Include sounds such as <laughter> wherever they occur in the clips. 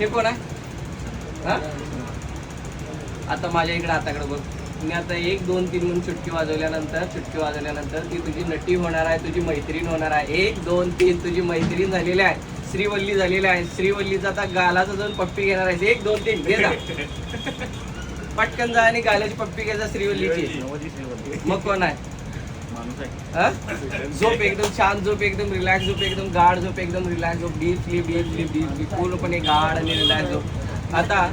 हे कोण आहे? हा? आता माझ्या इकडे हाताकडे बघ. मी आता एक दोन तीन म्हणून चुटकी वाजवल्यानंतर चुटकी वाजवल्यानंतर ती तुझी नटी होणार आहे तुझी मैत्रीण होणार आहे. एक दोन तीन तुझी मैत्रीण झालेली आहे. श्रीवल्ली झालेली आहे. श्रीवल्लीचा आता गालाचा जाऊन पप्पी घेणार आहे एक दोन तीन घे जा. <laughs> पटकन जा आणि गालाची पप्पी घे जा श्रीवल्लीची. मग कोण आहे? झोप एकदम शांत झोप एकदम रिलॅक्स झोप एकदम गाढ झोप एकदम रिलॅक्स झोप deep sleep deep sleep deep sleep पूर्णपणे गाढ आणि रिलॅक्स झोप. आता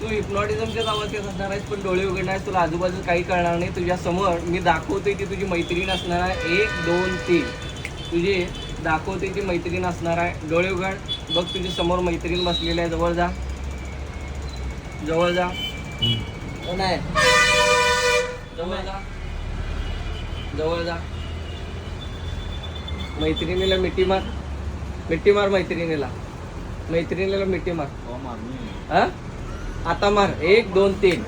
तू हिप्नॉटिझमच्या येत असणार आहेस पण डोळे उघडणार आहेस तुला आजूबाजू काही कळणार नाही. तुझ्या समोर मी दाखवतोय ती तुझी मैत्रीण असणार आहे. एक दोन तीन. तुझी दाखवते ती मैत्रीण असणार आहे. डोळे उघड. बघ तुझी समोर मैत्रीण बसलेली आहे. जवळ जा. जवळ जा. आहे? जवळ जा. जवळ जा. मैत्रिणीला मिठी मार. मिठी मार मैत्रिणीला. मैत्रिणीला मिठी मार. हा आता मार. एक दोन तीन.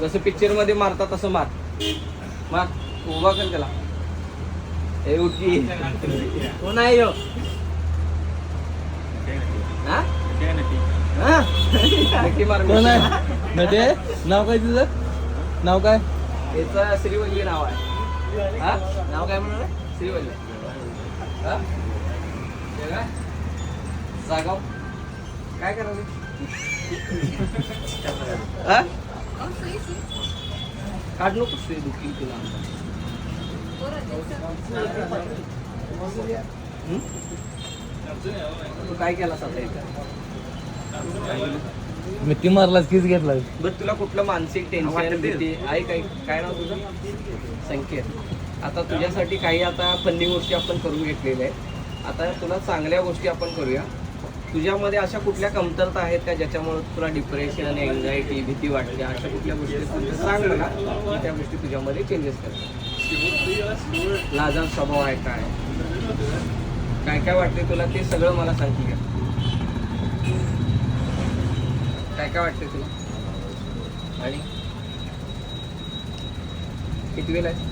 जसं पिक्चरमध्ये मारतात तसं मार. मार. उभा कर त्याला. हे उठी कोण आहे ह्यो? हा? हा? मिठी मार कोण आहे? मार. नटे? नाव काय तुझं? नाव काय? याचं श्रीवल्ली नाव आहे. हा? नाव काय म्हणणार श्रीवल्ली. हा? हे काय? जागाव. काय करायचं? हा? काढ नको श्री दुखी तुला. हं? तू काय केला आता इथं? मिठी मारलाच कीच घेतला बरं तुला कुठलं मानसिक टेन्शन भीती? आहे काही काय नाव तुझं? संकेत. आता तुझ्यासाठी काही आता फन्नी गोष्टी आपण करून घेतलेल्या आहेत. आता तुला चांगल्या गोष्टी आपण करूया. तुझ्यामध्ये अशा कुठल्या कमतरता आहेत का ज्याच्यामुळे तुला डिप्रेशन एन्झायटी भीती वाटते? अशा कुठल्या गोष्टी म्हणजे सांग मला त्या गोष्टी तुझ्यामध्ये चेंजेस कर लाजा स्वभाव आहे काय? काय काय वाटते तुला ते सगळं मला सांगतील काय काय वाटते तुला? आणि? किती वेळ आहे?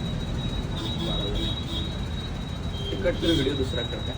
कट व्हिडिओ दुसरा करता.